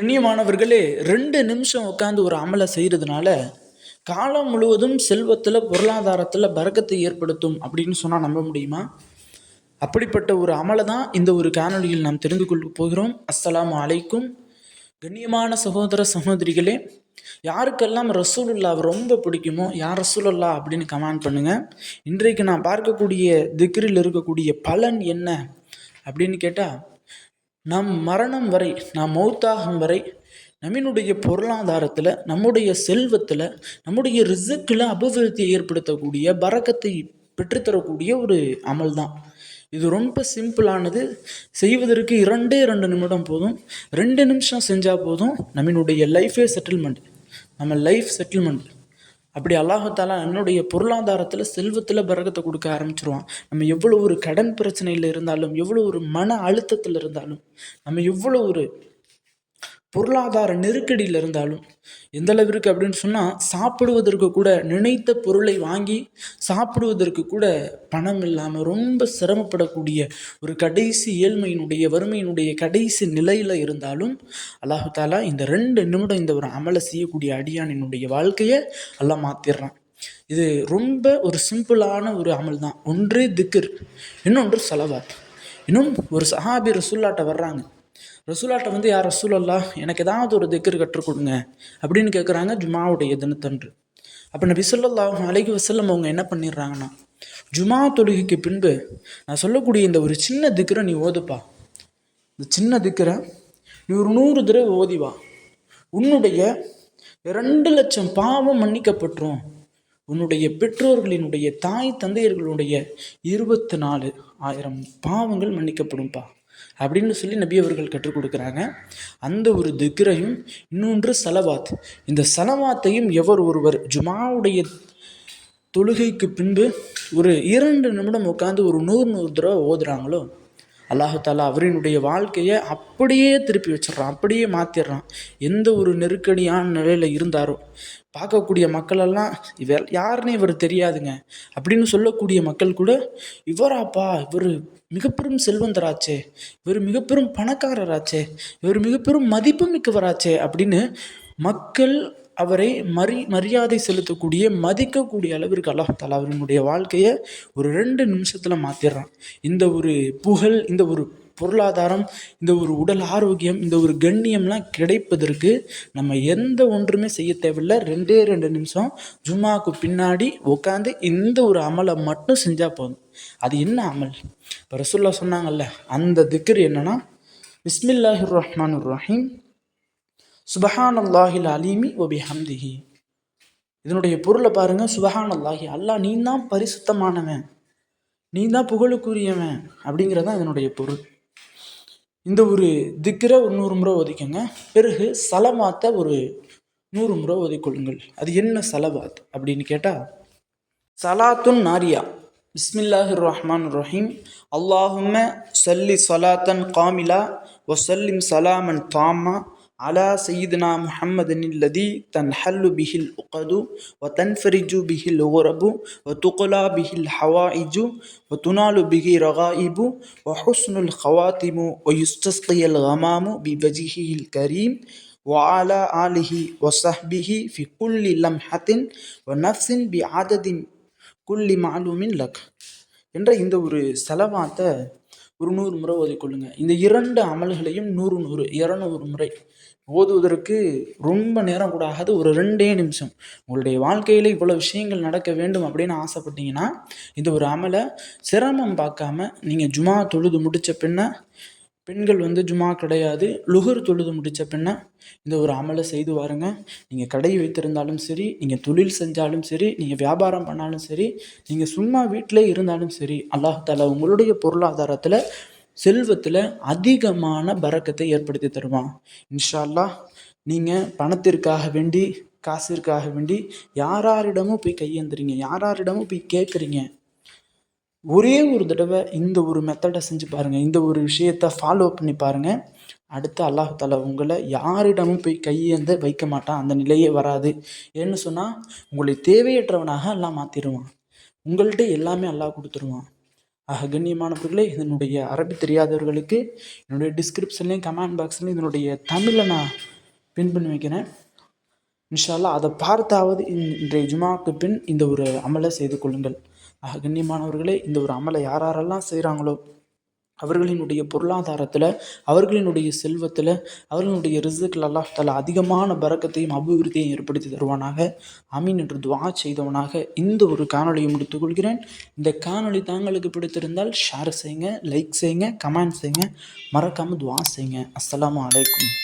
கண்ணியமானவர்களே ரெண்டு நிமிஷம் உட்காந்து ஒரு அமலை செய்கிறதுனால காலம் முழுவதும் செல்வத்தில் பொருளாதாரத்தில் பறக்கத்தை ஏற்படுத்தும் அப்படின்னு சொன்னால் நம்ப முடியுமா? அப்படிப்பட்ட ஒரு அமலை தான் இந்த ஒரு காணொலியில் நாம் தெரிந்து கொள்ள போகிறோம். அஸ்ஸலாமு அலைக்கும். கண்ணியமான சகோதர சகோதரிகளே யாருக்கெல்லாம் ரசூலுல்லா ரொம்ப பிடிக்குமோ யார் ரசூலுல்லா அப்படின்னு கமெண்ட் பண்ணுங்கள் இன்றைக்கு நான் பார்க்கக்கூடிய திக்ரில் இருக்கக்கூடிய பலன் என்ன அப்படின்னு கேட்டால் நம் மரணம் வரை நாம் மௌத்தாகும் வரை நம்மினுடைய பொருளாதாரத்தில் நம்முடைய செல்வத்தில் நம்முடைய ரிசுக்கில் அபிவிருத்தியை ஏற்படுத்தக்கூடிய பறக்கத்தை பெற்றுத்தரக்கூடிய ஒரு அமல் தான் இது ரொம்ப சிம்பிளானது. செய்வதற்கு இரண்டே ரெண்டு நிமிடம் போதும். ரெண்டு நிமிஷம் செஞ்சால் போதும். நம்மினுடைய லைஃபே செட்டில்மெண்ட் நம்ம லைஃப் செட்டில்மெண்ட் அப்படி அல்லாஹாலா என்னுடைய பொருளாதாரத்தில் செல்வத்தில் பரகத்தை கொடுக்க ஆரம்பிச்சிருவான். நம்ம எவ்வளோ ஒரு கடன் பிரச்சனையில் இருந்தாலும் எவ்வளோ ஒரு மன அழுத்தத்தில் இருந்தாலும் நம்ம எவ்வளோ ஒரு பொருளாதார நெருக்கடியில் இருந்தாலும் எந்த அளவிற்கு அப்படின்னு சொன்னால் சாப்பிடுவதற்கு கூட நினைத்த பொருளை வாங்கி சாப்பிடுவதற்கு கூட பணம் இல்லாமல் ரொம்ப சிரமப்படக்கூடிய ஒரு கடைசி ஏழ்மையினுடைய வறுமையினுடைய கடைசி நிலையில் இருந்தாலும் அல்லாஹாலா இந்த ரெண்டு நிமிடம் இந்த ஒரு அமலை செய்யக்கூடிய அடியானினுடைய வாழ்க்கையை எல்லாம் மாற்றிடுறான் இது ரொம்ப ஒரு சிம்பிளான ஒரு அமல் தான் ஒன்று திக்கர் இன்னொன்று செலவாத். இன்னும் ஒரு சஹாபி ரசுல்லாட்ட வர்றாங்க. ரசூலாட்ட வந்து யார் ரசூலல்லா எனக்கு ஏதாவது ஒரு திக்கர் கற்றுக் கொடுங்க அப்படின்னு கேட்குறாங்க ஜுமாவுடைய தினத்தன்று. அப்போ நபி சொல்லல்லா அலைகி வசல்லம் அவங்க என்ன பண்ணிடுறாங்கன்னா ஜுமா தொழுகைக்கு பின்பு நான் சொல்லக்கூடிய இந்த ஒரு சின்ன திக்கரை நீ ஓதுப்பா. இந்த சின்ன திக்கரை நீ ஒரு நூறு தடவை ஓதிவா உன்னுடைய ரெண்டு லட்சம் பாவம் மன்னிக்கப்பட்டுரும். உன்னுடைய பெற்றோர்களினுடைய தாய் தந்தையர்களுடைய இருபத்தி நாலு ஆயிரம் பாவங்கள் மன்னிக்கப்படும்பா. அப்படின்னு சொல்லி நபி அவர்கள் கற்றுக் கொடுக்குறாங்க. அந்த ஒரு திக்ரையும் இன்னொன்று சலவாத். இந்த சலவாத்தையும் எவர் ஒருவர் ஜுமாவுடைய தொழுகைக்கு பின்பு ஒரு இரண்டு நிமிடம் உட்காந்து ஒரு நூறு நூறு தடவை ஓதுறாங்களோ? அல்லாஹாலா அவரினுடைய வாழ்க்கையை அப்படியே திருப்பி வச்சிடறான் அப்படியே மாற்றிடுறான் எந்த ஒரு நெருக்கடியான நிலையில் இருந்தாரோ? பார்க்கக்கூடிய மக்களெல்லாம் இவர் யாருன்னு இவர் தெரியாதுங்க. அப்படின்னு சொல்லக்கூடிய மக்கள் கூட இவராப்பா இவர் மிகப்பெரும் செல்வந்தராச்சே இவர் மிகப்பெரும் பணக்காரராச்சே இவர் மிகப்பெரும் மதிப்பு மிக்கவராச்சே அப்படின்னு மக்கள் அவரை மரி மரியாதை செலுத்தக்கூடிய மதிக்கக்கூடிய அளவிற்கு அல்லாஹ் தாலா அவரினுடைய வாழ்க்கையை ஒரு ரெண்டு நிமிஷத்தில் மாற்றிடுறான் இந்த ஒரு புகழ் இந்த ஒரு பொருளாதாரம் இந்த ஒரு உடல் ஆரோக்கியம் இந்த ஒரு கண்ணியம்லாம் கிடைப்பதற்கு நம்ம எந்த ஒன்றுமே செய்ய தேவையில்லை. ரெண்டே ரெண்டு நிமிஷம் ஜும்மாவுக்கு பின்னாடி உட்காந்து இந்த ஒரு அமலை மட்டும் செஞ்சால் போதும். அது என்ன அமல்? இப்போ ரசுல்லா சொன்னாங்கல்ல அந்த திக்கர் என்னன்னா பிஸ்மில்லாஹிர் ரஹ்மான் ரஹீம் சுபஹான் அல்லாஹில் அலீமி ஒபி ஹம்திஹி இதனுடைய பொருளை பாருங்க சுபஹான் அல்லாஹி அல்லா நீ தான் பரிசுத்தமானவன் நீ தான் புகழுக்குரியவன் அப்படிங்கிறதான் இதனுடைய பொருள். இந்த ஒரு திக்கரை ஒரு நூறு முறை ஒதுக்குங்க. பிறகு சலமாத்தை ஒரு நூறு முறை ஒதுக்கொள்ளுங்கள். அது என்ன சலவாத் அப்படின்னு கேட்டால் சலாத்துன் நாரியா. பிஸ்மில்லாஹிர் ரஹ்மான் ரஹீம். அல்லாஹும்ம சல்லி சலாத்தன் காமிலா ஒசல்லிம் சலாமன் தாமா على سيدنا محمد الذي تنحل به العقد وتنفرج به الغرب وتقلى به الحوائج وتنال به رغائب وحسن الخواتم ويستسقي الغمام بوجهه الكريم وعلى آله وصحبه في كل لمحة ونفس بعدد كل معلوم لك என்ற இந்த ஒரு செலவாத்தை ஒரு நூறு முறை ஓதிக்கொள்ளுங்க. இந்த இரண்டு அமல்களையும் நூறு நூறு இரநூறு முறை ஓதுவதற்கு ரொம்ப நேரம் கூட ஆகாது. ஒரு ரெண்டே நிமிஷம். உங்களுடைய வாழ்க்கையில் இவ்வளோ விஷயங்கள் நடக்க வேண்டும் அப்படின்னு ஆசைப்பட்டீங்கன்னா இந்த ஒரு அமலை சிரமம் பார்க்காம நீங்கள் ஜுமா தொழுது முடித்த பின்ன பெண்கள் வந்து ஜுமா கிடையாது. லுகர் தொழுது முடித்த பின்ன இந்த ஒரு அமலை செய்து வாருங்க. நீங்கள் கடை வைத்திருந்தாலும் சரி நீங்கள் தொழில் செஞ்சாலும் சரி நீங்கள் வியாபாரம் பண்ணாலும் சரி நீங்கள் சும்மா வீட்டிலே இருந்தாலும் சரி அல்லாஹால உங்களுடைய பொருளாதாரத்தில் செல்வத்தில் அதிகமான பறக்கத்தை ஏற்படுத்தி தருவான். இன்ஷால்லா நீங்கள் பணத்திற்காக வேண்டி காசிற்காக வேண்டி யாராரிடமும் போய் கையேந்துறீங்க யாராரிடமும் போய் கேட்குறீங்க ஒரே ஒரு தடவை இந்த ஒரு மெத்தடை செஞ்சு பாருங்கள் இந்த ஒரு விஷயத்த ஃபாலோ பண்ணி பாருங்கள் அடுத்து அல்லாஹ் தாலா உங்களை யாரிடமும் போய் கையேந்த வைக்க மாட்டான். அந்த நிலையே வராது. ஏன்னு சொன்னால் உங்களை தேவையற்றவனாக எல்லாம் மாற்றிடுவான் உங்கள்கிட்ட எல்லாமே அல்லாஹ் கொடுத்துருவான். ஆக கண்ணியமானவர்களே இதனுடைய அரபி தெரியாதவர்களுக்கு என்னுடைய டிஸ்கிரிப்ஷன்லேயும் கமெண்ட் பாக்ஸ்லேயும் இதனுடைய தமிழை நான் பின் பண்ணி வைக்கிறேன். இன்ஷால்லா அதை பார்த்தாவது இன்றைய ஜுமாவுக்கு பின் இந்த ஒரு அமலை செய்து கொள்ளுங்கள். ஆக கண்ணியமானவர்களே இந்த ஒரு அமலை யார் யாரெல்லாம் செய்கிறாங்களோ அவர்களினுடைய பொருளாதாரத்தில் அவர்களினுடைய செல்வத்தில் அவர்களுடைய ரிசுக்கில் அல்லாஹால அதிகமான பரக்கத்தையும் அபிவிருத்தியையும் ஏற்படுத்தி தருவானாக. அமீன் என்று துவா செய்தவனாக இந்த ஒரு காணொளியை முடித்துக்கொள்கிறேன் இந்த காணொளி தாங்களுக்கு பிடித்திருந்தால் ஷேர் செய்யுங்க லைக் செய்யுங்க கமெண்ட் செய்யுங்க. மறக்காமல் துவா செய்யுங்க. அஸ்ஸலாமு அலைக்கும்.